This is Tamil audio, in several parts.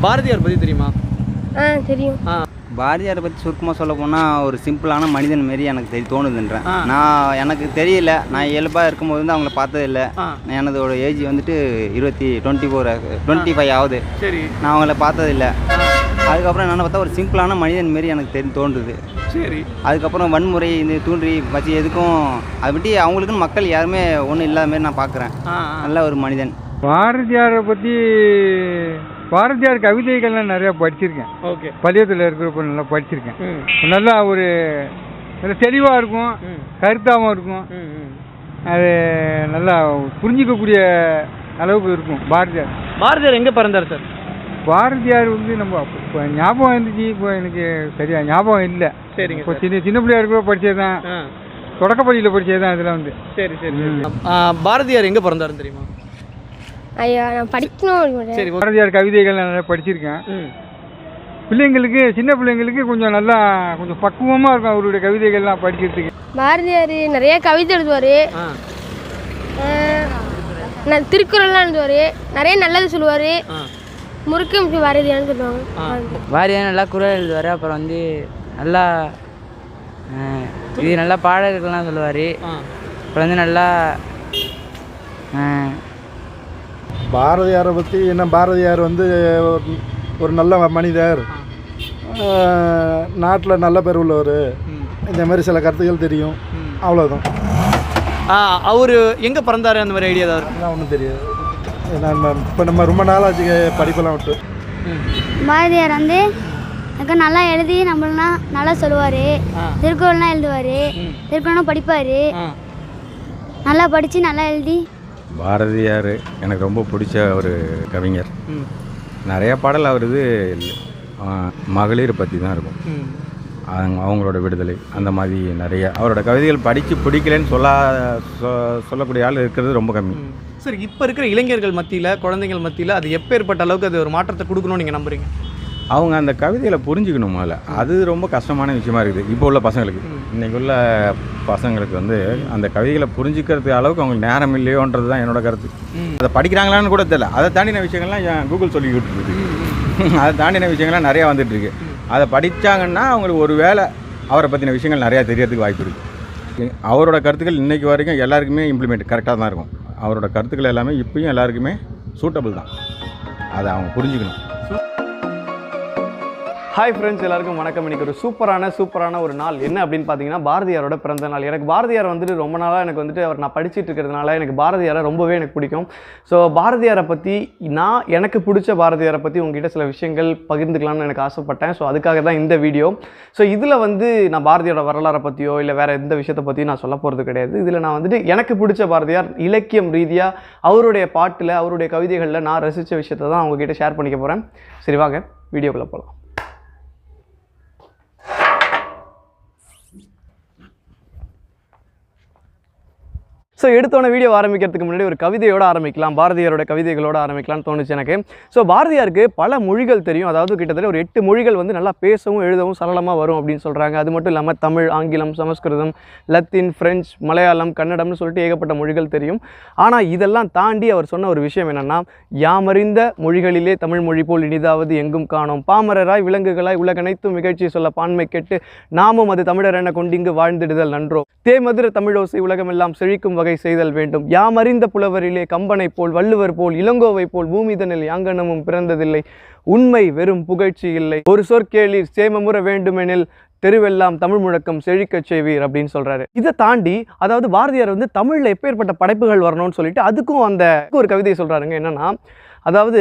பாரதியார் பற்றி தெரியுமா? ஆ தெரியும். ஆ. பாரதியாரை பற்றி சுருக்கமாக சொல்ல போனால் ஒரு சிம்பிளான மனிதன் மாரி எனக்கு தெரி தோணுதுன்றேன். நான் எனக்கு தெரியல. நான் இயல்பாக இருக்கும்போது வந்து அவங்கள பார்த்ததில்ல. எனதோட ஏஜ் வந்துட்டு இருபத்தி டுவெண்ட்டி ஃபோர் டுவெண்ட்டி ஃபைவ் ஆகுது. சரி. நான் அவங்கள பார்த்ததில்ல. அதுக்கப்புறம் என்னென்னு பார்த்தா ஒரு சிம்பிளான மனிதன் மாரி எனக்கு தெரி தோன்றுது. சரி. அதுக்கப்புறம் வன்முறை இந்த தூண்டி வச்சு எதுக்கும் அதை பற்றி அவங்களுக்குன்னு மக்கள் யாருமே ஒன்றும் இல்லாத மாதிரி நான் பார்க்குறேன். நல்ல ஒரு மனிதன். பாரதியாரை பற்றி பாரதியார் கவிதைகள்லாம் நிறையா படிச்சிருக்கேன். ஓகே. பள்ளியத்தில் இருக்கிறப்ப நல்லா படிச்சிருக்கேன். நல்லா ஒரு நல்ல தெளிவாக இருக்கும் கருத்தாகவும் இருக்கும். அது நல்லா புரிஞ்சிக்கக்கூடிய அளவுக்கு இருக்கும் பாரதியார். பாரதியார் எங்கே பிறந்தார் சார்? பாரதியார் வந்து நம்ம இப்போ ஞாபகம் இருந்துச்சு இப்போ எனக்கு சரியா ஞாபகம் இல்லை. சரிங்க இப்போ சின்ன சின்ன பிள்ளையா இருக்கிறப்ப படித்தது தான் தொடக்கப்பள்ளியில் படித்தது தான் இதெல்லாம் வந்து. சரி சரி பாரதியார் எங்கே பிறந்தாருன்னு தெரியுமா? ஐயா நான் படிக்கணும். சரி. பாரதியார் கவிதைகள் நான் நிறைய படிச்சிருக்கேன். பிள்ளைங்களுக்கு சின்ன பிள்ளைங்களுக்கு கொஞ்சம் நல்லா கொஞ்சம் பக்குவமாக இருக்கும் அவருடைய கவிதைகள்லாம் படிக்கிறதுக்கு. பாரதியார் நிறைய கவிதை எழுதுவார். நான் திருக்குறள்லாம் எழுதுவார். நிறைய நல்லது சொல்லுவார். முறுக்கு முக்கிய பாரதியார்னு சொல்லுவாங்க. வாரியார் நல்லா குரல் எழுதுவார் அப்புறம் வந்து நல்லா இது நல்லா பாடல்கள்லாம் சொல்லுவார். அப்புறம் வந்து நல்லா பாரதியாரை பற்றி என்ன பாரதியார் வந்து ஒரு- ஒரு நல்ல மனிதர். நாட்டில் நல்ல பேர் உள்ளவர். இந்த மாதிரி சில கருத்துக்கள் தெரியும். அவ்வளோதான் அவர் எங்கே பிறந்தாரு? அந்த மாதிரி ஐடியா இருக்கு. அதெல்லாம் ஒன்றும் தெரியாது. நம்ம இப்போ நம்ம ரொம்ப நாளாச்சு படிப்பெல்லாம் விட்டு. பாரதியார் வந்து எனக்கு நல்லா எழுதி நம்மளெலாம் நல்லா சொல்லுவார். திருக்குறள்லாம் எழுதுவார். திருக்குறளும் படிப்பார். நல்லா படித்து நல்லா எழுதி பாரதியார் எனக்கு ரொம்ப பிடிச்ச ஒரு கவிஞர். நிறைய பாடல் அவரது ஆ, மகளிர் பற்றி தான் இருக்கும். அவங்களோட விடுதலை அந்த மாதிரி நிறைய. அவரோட கவிதைகள் படித்து பிடிக்கலன்னு சொல்ல சொல்லக்கூடிய ஆள் இருக்கிறது ரொம்ப கம்மி. சரி இப்போ இருக்கிற இளைஞர்கள் மத்தியில் குழந்தைகள் மத்தியில் அது எப்பேற்பட்ட அளவுக்கு அது ஒரு மாற்றத்தை கொடுக்கணும்னு நீங்கள் நம்புறீங்க? அவங்க அந்த கவிதைகளை புரிஞ்சுக்கணும் முதல்ல. அது ரொம்ப கஷ்டமான விஷயமா இருக்குது. இப்போ உள்ள பசங்களுக்கு. இன்னைக்கு உள்ள பசங்களுக்கு வந்து அந்த கவிதைகளை புரிஞ்சுக்கிறதுக்கு அளவுக்கு அவங்களுக்கு நேரம் இல்லையோன்றது தான் என்னோட கருத்து. அதை படிக்கிறாங்களான்னு கூட தெரியல. அதை தாண்டின விஷயங்கள்லாம் என் கூகுள் சொல்லிக்கிட்டு இருக்குது அதை தாண்டின விஷயங்கள்லாம் நிறையா வந்துட்டு இருக்கு. அதை படித்தாங்கன்னா அவங்களுக்கு ஒரு வேளை அவரை பற்றின விஷயங்கள் நிறையா தெரியறதுக்கு வாய்ப்பு இருக்குது அவரோட கருத்துக்கள் இன்னைக்கு வரைக்கும் எல்லாருக்குமே இம்ப்ளிமெண்ட் கரெக்டாக தான் இருக்கும். அவரோட கருத்துக்கள் எல்லாமே இப்பயும் எல்லாருக்குமே சூட்டபிள் தான். அதை அவங்க புரிஞ்சுக்கணும். ஹாய் ஃப்ரெண்ட்ஸ் எல்லாருக்கும் வணக்கம். இன்றைக்கி ஒரு சூப்பரான சூப்பரான ஒரு நாள். என்ன அப்படின்னு பார்த்தீங்கன்னா பாரதியாரோட பிறந்த நாள். எனக்கு பாரதியார் வந்துட்டு ரொம்ப நாளாக எனக்கு வந்துட்டு அவர் நான் படிச்சுட்டு இருக்கிறதுனால எனக்கு பாரதியாரை ரொம்பவே எனக்கு பிடிக்கும். ஸோ பாரதியாரை பற்றி நான் எனக்கு பிடிச்ச பாரதியாரை பற்றி உங்ககிட்ட சில விஷயங்கள் பகிர்ந்துக்கலாம்னு எனக்கு ஆசைப்பட்டேன். ஸோ அதுக்காக தான் இந்த வீடியோ ஸோ இதில் வந்து நான் பாரதியோட வரலாறை பற்றியோ இல்லை வேறு எந்த விஷயத்தை பற்றியும் நான் சொல்ல போகிறது கிடையாது. இதில் நான் வந்துட்டு எனக்கு பிடிச்ச பாரதியார் இலக்கியம் ரீதியாக அவருடைய பாட்டில் அவருடைய கவிதைகளில் நான் ரசித்த விஷயத்தை தான் உங்ககிட்ட ஷேர் பண்ணிக்க போகிறேன் சரி வாங்க. வீடியோக்குள்ளே போகலாம் ஸோ எடுத்தோன்னே வீடியோ ஆரம்பிக்கிறதுக்கு முன்னாடி ஒரு கவிதையோட ஆரம்பிக்கலாம். பாரதியாரோட கவிதைகளோட ஆரம்பிக்கலாம்னு தோணுச்சு எனக்கு. ஸோ பாரதியாருக்கு பல மொழிகள் தெரியும். அதாவது கிட்டத்தட்ட ஒரு எட்டு மொழிகள் வந்து நல்லா பேசவும் எழுதவும் சரளமாக வரும் அப்படின்னு சொல்கிறாங்க அது மட்டும் இல்லாமல் தமிழ் ஆங்கிலம் சமஸ்கிருதம் லத்தீன் ஃப்ரெஞ்ச் மலையாளம் கன்னடம்னு சொல்லிட்டு ஏகப்பட்ட மொழிகள் தெரியும். ஆனால் இதெல்லாம் தாண்டி அவர் சொன்ன ஒரு விஷயம் என்னென்னா யாமறிந்த மொழிகளிலே தமிழ் மொழி போல் இனிதாவது எங்கும் காணோம். பாமரராய் விலங்குகளாய் உலகனைத்தும் நிகழ்ச்சி சொல்ல பான்மை கேட்டு நாமும் அது தமிழர் என கொண்டிங்கு வாழ்ந்திடுதல் நன்றோ. தேமதுர தமிழோசை உலகமெல்லாம் செழிக்கும் வகை செய்தல் வேண்டும். யாமறிந்த புலவரிலே கம்பனைப் போல் வள்ளுவர் போல் இளங்கோவை போல் பூமிதனில் யாங்கனமும் பிறந்ததில்லை. உண்மை வெறும் புகழ்ச்சி இல்லை. ஒரு சொற்கேளீர் சேமமுற வேண்டுமெனில் தெருவெல்லாம் தமிழ் முழக்கம் செழிக்கச் செய்வீர் அப்படின்னு சொல்றாரு. இதை தாண்டி அதாவது பாரதியார் வந்து தமிழில் எப்பேற்பட்ட படைப்புகள் வரணும்னு சொல்லிட்டு அதுக்கும் அந்த ஒரு கவிதையை சொல்கிறாருங்க என்னன்னா அதாவது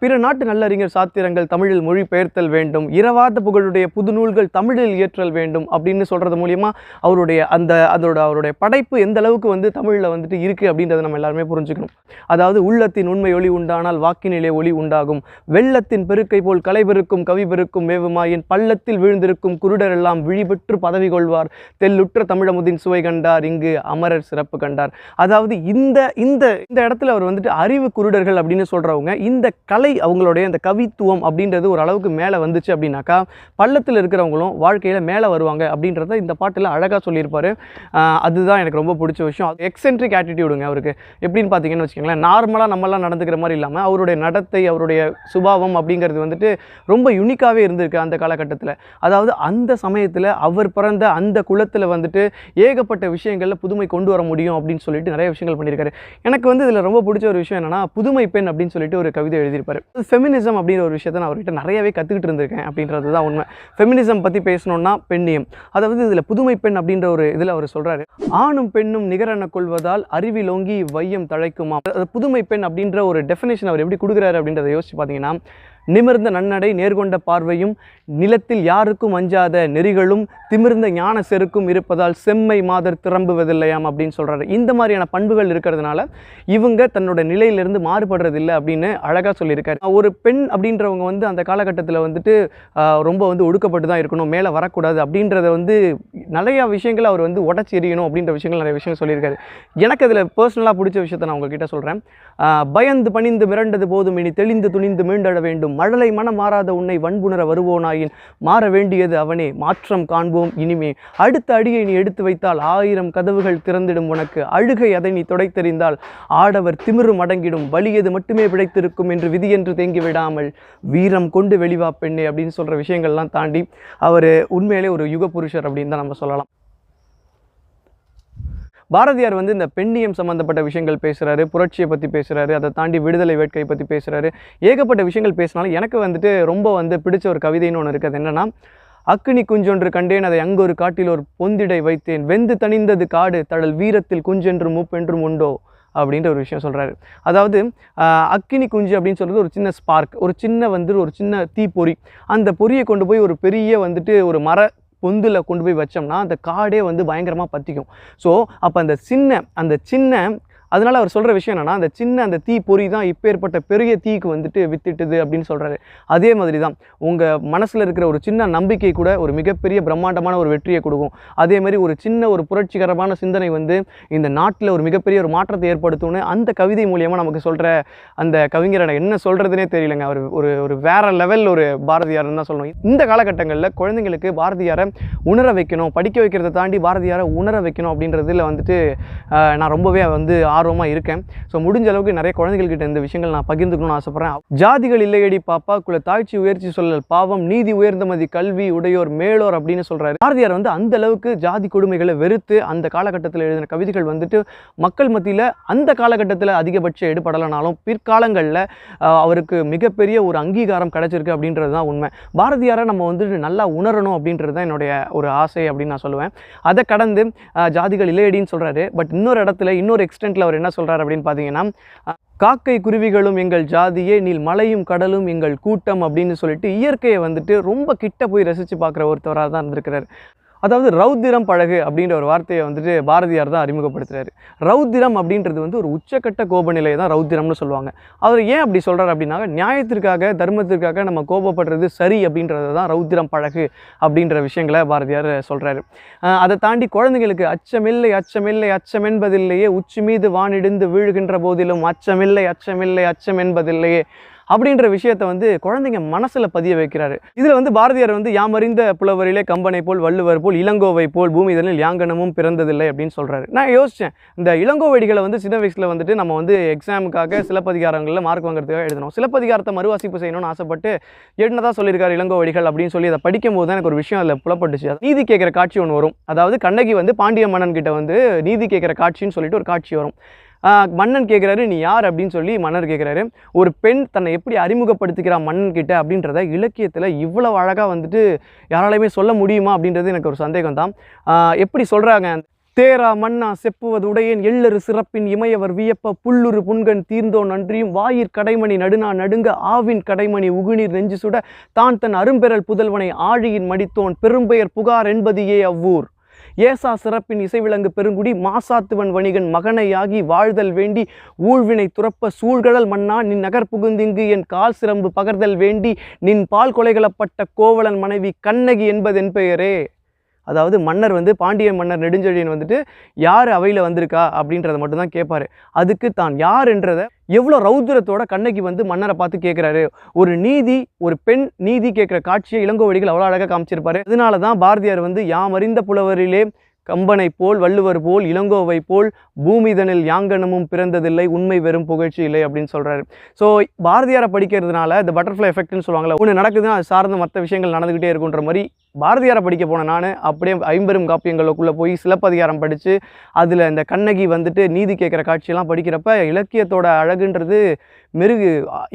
பிற நாட்டு நல்லறிஞர் சாத்திரங்கள் தமிழில் மொழிபெயர்த்தல் வேண்டும் இரவாத புகழுடைய புது நூல்கள் தமிழில் இயற்றல் வேண்டும் அப்படின்னு சொல்றது மூலிமா அவருடைய அந்த அதோட அவருடைய படைப்பு எந்த அளவுக்கு வந்து தமிழில் வந்துட்டு இருக்குது அப்படின்றத நம்ம எல்லாருமே புரிஞ்சுக்கணும். அதாவது உள்ளத்தின் உண்மை ஒளி உண்டானால் வாக்கினிலே ஒளி உண்டாகும். வெள்ளத்தின் பெருக்கை போல் கலை பெருக்கும் கவி பெருக்கும் மேவுமாயின் பள்ளத்தில் வீழ்ந்திருக்கும் குருடரெல்லாம் விழிபெற்று பதவி கொள்வார். தெல்லுற்ற தமிழமுதின் சுவை கண்டார் இங்கு அமரர் சிறப்பு கண்டார். அதாவது இந்த இந்த இந்த இடத்துல அவர் வந்துட்டு அறிவு குருடர்கள் அப்படின்னு பண்ணுறவங்க இந்த கலை அவங்களுடைய இந்த கவித்துவம் அப்படின்றது ஒரு அளவுக்கு மேலே வந்துச்சு அப்படின்னாக்கா பள்ளத்தில் இருக்கிறவங்களும் வாழ்க்கையில் மேலே வருவாங்க அப்படின்றத இந்த பாட்டில் அழகாக சொல்லியிருப்பாரு. அதுதான் எனக்கு ரொம்ப பிடிச்ச விஷயம். எக்ஸென்ட்ரிக் ஆட்டிடியூடுங்க அவருக்கு. எப்படின்னு பார்த்தீங்கன்னு வச்சுக்கோங்களேன் நார்மலாக நம்மளாம் நடந்துக்கிற மாதிரி இல்லாமல் அவருடைய நடத்தை அவருடைய சுபாவம் அப்படிங்கிறது வந்துட்டு ரொம்ப யுனிக்காகவே இருந்திருக்கு அந்த காலகட்டத்தில். அதாவது அந்த சமயத்தில் அவர் பிறந்த அந்த குலத்தில் வந்துட்டு ஏகப்பட்ட விஷயங்களில் புதுமை கொண்டு வர முடியும் அப்படின்னு சொல்லிட்டு நிறைய விஷயங்கள் பண்ணியிருக்காரு. எனக்கு வந்து இதில் ரொம்ப பிடிச்ச ஒரு விஷயம் என்னன்னா புதுமை பெண் அப்படின்னு சொல்லிட்டு ஒரு கவிதை எழுதியிருப்பாரு. ஃபெமினிசம் அப்படின்ற ஒரு விஷயத்தை நான் அவர்கிட்ட நிறையவே கற்றுக்கிட்டு இருந்திருக்கேன் அப்படின்றது தான் உண்மை. ஃபெமினிசம் பற்றி பேசணும்னா பெண்ணியம். அதாவது இதில் புதுமை பெண் அப்படின்ற ஒரு இதில் அவர் சொல்கிறாரு ஆணும் பெண்ணும் நிகரென கொள்வதால் அறிவிலோங்கி வையம் தழைக்குமா அது புதுமை பெண் அப்படின்ற ஒரு டெஃபினேஷன் அவர் எப்படி கொடுக்குறாரு அப்படின்றத யோசிச்சு பார்த்தீங்கன்னா நிமிர்ந்த நன்னடை நேர்கொண்ட பார்வையும் நிலத்தில் யாருக்கும் அஞ்சாத நெறிகளும் திமிர்ந்த ஞான செருக்கும் இருப்பதால் செம்மை மாதர் திரும்புவதில்லையாம் அப்படின்னு சொல்கிறாரு இந்த மாதிரியான பண்புகள் இருக்கிறதுனால இவங்க தன்னோட நிலையிலிருந்து மாறுபடுறதில்லை அப்படின்னு அழகாக சொல்லியிருக்காரு. ஒரு பெண் அப்படின்றவங்க வந்து அந்த காலகட்டத்தில் வந்துட்டு ரொம்ப வந்து ஒடுக்கப்பட்டு தான் இருக்கணும் மேலே வரக்கூடாது அப்படின்றத வந்து நிறையா விஷயங்கள் அவர் வந்து உடச்சி எறியணும் அப்படின்ற விஷயங்கள் நிறைய விஷயம் சொல்லியிருக்காரு. எனக்கு அதில் பர்சனலாக பிடிச்ச விஷயத்தை நான் உங்ககிட்ட சொல்கிறேன் பயந்து பணிந்து மிரண்டது போதும் இனி தெளிந்து துணிந்து மீண்டட வேண்டும். மழலை மனம் மாறாத உன்னை வன்புணர வருவோனாயின் மாற வேண்டியது அவனே மாற்றம் காண்போம் இனிமே. அடுத்த அடியை நீ எடுத்து வைத்தால் ஆயிரம் கதவுகள் திறந்திடும் உனக்கு. அழுகை அதை நீ துடைத்தெறிந்தால் ஆடவர் திமிரு மடங்கிடும் வலியது மட்டுமே பிழைத்திருக்கும் என்று விதி என்று தேங்கி விடாமல் வீரம் கொண்டு வெளிவா பெண்ணே அப்படின்னு சொல்கிற விஷயங்கள்லாம் தாண்டி அவர் உண்மையிலே ஒரு யுக புருஷர் அப்படின்னு தான் நம்ம சொல்லலாம். பாரதியார் வந்து இந்த பெண்ணியம் சம்மந்தப்பட்ட விஷயங்கள் பேசுகிறாரு புரட்சியை பற்றி பேசுகிறாரு அதை தாண்டி விடுதலை வேட்கை பற்றி பேசுகிறாரு ஏகப்பட்ட விஷயங்கள் பேசினாலும் எனக்கு வந்துட்டு ரொம்ப வந்து பிடிச்ச ஒரு கவிதைன்னு ஒன்று இருக்குது. அது என்னென்னா அக்கினி குஞ்சொன்று கண்டேன் அதை அங்கொரு காட்டில் ஒரு பொந்திடை வைத்தேன். வெந்து தணிந்தது காடு தடல் வீரத்தில் குஞ்சென்றும் மூப்பென்றும் உண்டோ? அப்படின்ற ஒரு விஷயம் சொல்கிறாரு அதாவது அக்கினி குஞ்சு அப்படின்னு சொல்கிறது ஒரு சின்ன ஸ்பார்க் ஒரு சின்ன வந்து ஒரு சின்ன தீப்பொறி. அந்த பொறியை கொண்டு போய் ஒரு பெரிய வந்துட்டு ஒரு மர பொந்தில் கொண்டு போய் வச்சோம்னா அந்த காடே வந்து பயங்கரமாக பற்றிக்கும் ஸோ அப்போ அந்த சின்ன அந்த சின்ன அதனால் அவர் சொல்கிற விஷயம் என்னென்னா அந்த சின்ன அந்த தீ பொறி தான் இப்போ ஏற்பட்ட பெரிய தீக்கு வந்துட்டு வித்திட்டுது அப்படின்னு சொல்கிறாரு அதே மாதிரி தான் உங்கள் மனசில் இருக்கிற ஒரு சின்ன நம்பிக்கை கூட ஒரு மிகப்பெரிய பிரம்மாண்டமான ஒரு வெற்றியை கொடுக்கும். அதே மாதிரி ஒரு சின்ன ஒரு புரட்சிகரமான சிந்தனை வந்து இந்த நாட்டில் ஒரு மிகப்பெரிய ஒரு மாற்றத்தை ஏற்படுத்தும்னு அந்த கவிதை மூலியமாக நமக்கு சொல்கிற அந்த கவிஞரை என்ன சொல்கிறதுனே தெரியலங்க. அவர் ஒரு ஒரு வேற லெவல் ஒரு பாரதியார்னு தான் சொல்லணும். இந்த காலகட்டங்களில் குழந்தைங்களுக்கு பாரதியாரை உணர வைக்கணும் படிக்க வைக்கிறத தாண்டி பாரதியாரை உணர வைக்கணும் அப்படின்றதுல வந்துட்டு நான் ரொம்பவே வந்து ஆர்வமாக இருக்கேன். ஸோ முடிஞ்ச அளவுக்கு நிறைய குழந்தைகள்கிட்ட இந்த விஷயங்கள் நான் பகிர்ந்துக்கணும்னு ஆசைப்பட்றேன். ஜாதிகள் இல்லையடி பாப்பா குல தாய்ச்சி உயர்ச்சி சொல்லல் பாவம் நீதி உயர்ந்தமதி கல்வி உடையோர் மேலோர் அப்படின்னு சொல்றாரு. பாரதியார் வந்து அந்த அளவுக்கு ஜாதி கொடுமைகளை வெறுத்து அந்த காலகட்டத்தில் எழுதின கவிதைகள் வந்துட்டு மக்கள் மத்தியில் அந்த காலகட்டத்தில் அதிகபட்சம் எடுபடலைனாலும் பிற்காலங்களில் அவருக்கு மிகப்பெரிய ஒரு அங்கீகாரம் கிடைச்சிருக்கு அப்படின்றது தான் உண்மை. பாரதியாரை நம்ம வந்துட்டு நல்லா உணரணும் அப்படின்றது தான் என்னுடைய ஒரு ஆசை அப்படின்னு நான் சொல்லுவேன். அதை கடந்து ஜாதிகள் இல்லையடின்னு சொல்கிறாரு பட் இன்னொரு இடத்துல இன்னொரு எக்ஸ்டென்ட்டில் அவர் என்ன சொல்கிறார் அப்படின்னு பார்த்தீங்கன்னா காக்கை குருவிகளும் எங்கள் ஜாதியே நீல் மலையும் கடலும் எங்கள் கூட்டம் அப்படின்னு சொல்லிட்டு இயற்கையை வந்துட்டு ரொம்ப கிட்ட போய் ரசித்து பார்க்குற ஒருத்தவராக தான் இருந்திருக்கிறார். அதாவது ரௌத்திரம் பழகு அப்படின்ற ஒரு வார்த்தையை வந்துட்டு பாரதியார் தான் அறிமுகப்படுத்துகிறார் ரௌத்திரம் அப்படின்றது வந்து ஒரு உச்சக்கட்ட கோப நிலையை தான் ரௌத்திரம்னு சொல்லுவாங்க. அவர் ஏன் அப்படி சொல்கிறார் அப்படின்னா நியாயத்திற்காக தர்மத்திற்காக நம்ம கோபப்படுறது சரி அப்படின்றது தான் ரௌத்திரம் பழகு அப்படின்ற விஷயங்களை பாரதியார் சொல்கிறாரு அதை தாண்டி குழந்தைங்களுக்கு அச்சமில்லை அச்சமில்லை அச்சம் என்பதில்லையே உச்சி மீது வானிடிந்து வீழ்கின்ற போதிலும் அச்சமில்லை அச்சமில்லை அச்சம் என்பதில்லையே அப்படின்ற விஷயத்தை வந்து குழந்தைங்க மனசில் பதிய வைக்கிறாரு. இதில் வந்து பாரதியார் வந்து யாமறிந்த புலவரிலே கம்பனை போல் வள்ளுவர் போல் இளங்கோவை போல் பூமி இதனில் யாங்கனமும் பிறந்ததில்லை அப்படின்னு சொல்கிறாரு நான் யோசித்தேன் இந்த இளங்கோவடிகளை வந்து சின்ன வயசில் வந்துட்டு நம்ம வந்து எக்ஸாமுக்காக சிலப்பதிகாரங்களில் மார்க் வாங்குறதுக்காக எழுதணும். சிலப்பதிகாரத்தை மறுவாசிப்பு செய்யணும்னு ஆசைப்பட்டு என்னதான் சொல்லியிருக்காரு இளங்கோவடிகள் அப்படின்னு சொல்லி அதை படிக்கும் போது தான் எனக்கு ஒரு விஷயம் அதில் புலப்பட்டுச்சு. அது நீதி கேட்குற காட்சி ஒன்று வரும். அதாவது கண்ணகி வந்து பாண்டிய மன்னன் கிட்ட வந்து நீதி கேட்குற காட்சின்னு சொல்லிட்டு ஒரு காட்சி வரும். மன்னன் கேட்குறாரு நீ யார்? அப்படின்னு சொல்லி மன்னர் கேட்குறாரு ஒரு பெண் தன்னை எப்படி அறிமுகப்படுத்திக்கிறா மன்னன் கிட்ட அப்படின்றத இலக்கியத்தில் இவ்வளவு அழகாக வந்துட்டு யாராலையுமே சொல்ல முடியுமா அப்படின்றது எனக்கு ஒரு சந்தேகம் தான். எப்படி சொல்கிறாங்க தேரா மன்னா செப்புவது உடையேன் எள்ளரு சிறப்பின் இமையவர் வியப்ப புல்லுரு புன்கண் தீர்ந்தோ நன்றியும் வாயிற் கடைமணி நடுநா நடுங்க ஆவின் கடைமணி உகுநீர் நெஞ்சு சுட தான் தன் அரும்பெறல் புதல்வனை ஆழியின் மடித்தோன் பெரும்பெயர் புகார் என்பதையே அவ்வூர்? ஏசா சிறப்பின் இசைவிலங்கு பெருங்குடி மாசாத்துவன் வணிகன் மகனையாகி வாழ்தல் வேண்டி ஊழ்வினை துறப்ப சூழ்கடல் மன்னா நின் நகர் புகுந்திங்கு என் கால் சிரம்பு பகர்தல் வேண்டி நின் பால் கொலைகளப்பட்ட கோவலன் மனைவி கண்ணகி என்பதென் பெயரே. அதாவது மன்னர் வந்து பாண்டிய மன்னர் நெடுஞ்செழியன் வந்துட்டு யார் அவையில் வந்திருக்கா அப்படின்றத மட்டும்தான் கேட்பாரு அதுக்கு தான் யார் என்றதை எவ்வளோ ரௌத்ரத்தோட கண்ணகி வந்து மன்னரை பார்த்து கேட்குறாரு ஒரு நீதி ஒரு பெண் நீதி கேட்குற காட்சியை இளங்கோவடிகள் அவ்வளோ அழகாக காமிச்சிருப்பாரு. அதனால தான் பாரதியார் வந்து யாம் அறிந்த புலவரிலே கம்பனை போல் வள்ளுவர் போல் இளங்கோவை போல் பூமிதனில் யாங்கனமும் பிறந்ததில்லை உண்மை வெறும் புகழ்ச்சி இல்லை அப்படின்னு சொல்கிறாரு ஸோ பாரதியாரை படிக்கிறதுனால இந்த பட்டர்ஃப்ளை எஃபெக்ட்னு சொல்லுவாங்களே ஒன்று நடக்குதுன்னா அது சார்ந்த மற்ற விஷயங்கள் நடந்துக்கிட்டே இருக்குன்ற மாதிரி பாரதியாரை படிக்க போன நான். அப்படியே ஐம்பெரும் காப்பியங்களுக்குள்ளே போய் சிலப்பதிகாரம் படித்து அதில் இந்த கண்ணகி வந்துட்டு நீதி கேட்குற காட்சியெல்லாம் படிக்கிறப்ப இலக்கியத்தோட அழகுன்றது மெருகு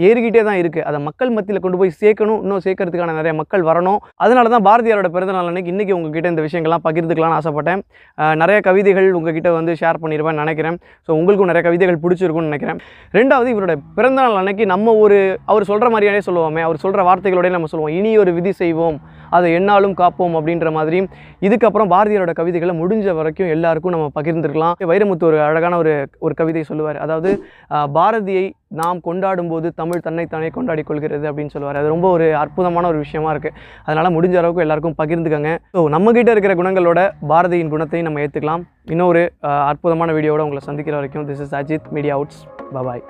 ஏறிக்கிட்டே தான் இருக்குது அதை மக்கள் மத்தியில் கொண்டு போய் சேர்க்கணும் இன்னும் சேர்க்கறதுக்கான நிறைய மக்கள் வரணும். அதனால தான் பாரதியாரோட பிறந்தநாள் அன்றைக்கி இன்றைக்கி உங்ககிட்ட இந்த விஷயங்கள்லாம் பகிர்ந்துக்கலாம்னு ஆசைப்பட்டேன். நிறைய கவிதைகள் உங்ககிட்ட வந்து ஷேர் பண்ணிடுவேன் நினைக்கிறேன். ஸோ உங்களுக்கும் நிறைய கவிதைகள் பிடிச்சிருக்கும்னு நினைக்கிறேன். ரெண்டாவது இவரோட பிறந்தநாள் அன்னைக்கு நம்ம ஒரு அவர் சொல்கிற மாதிரியானே சொல்லுவோமே அவர் சொல்கிற வார்த்தைகளோடய நம்ம சொல்லுவோம் இனி ஒரு விதி செய்வோம். அதை என்னாலும் காப்போம் அப்படின்ற மாதிரி இதுக்கப்புறம் பாரதியாரோட கவிதைகளை முடிஞ்ச வரைக்கும் எல்லாருக்கும் நம்ம பகிர்ந்துருக்கலாம். வைரமுத்து ஒரு அழகான ஒரு ஒரு கவிதை சொல்லுவார். அதாவது பாரதியை நாம் கொண்டாடும் போது தமிழ் தன்னைத்தானே கொண்டாடி கொள்கிறது அப்படின்னு சொல்லுவார். அது ரொம்ப ஒரு அற்புதமான ஒரு விஷயமா இருக்குது அதனால் முடிஞ்ச அளவுக்கு எல்லாருக்கும் பகிர்ந்துக்கங்க. ஸோ நம்மக்கிட்ட இருக்கிற குணங்களோட பாரதியின் குணத்தையும் நம்ம ஏற்றுக்கலாம் இன்னொரு அற்புதமான வீடியோவோட உங்களை சந்திக்கிற வரைக்கும் this is Ajith media outs bye bye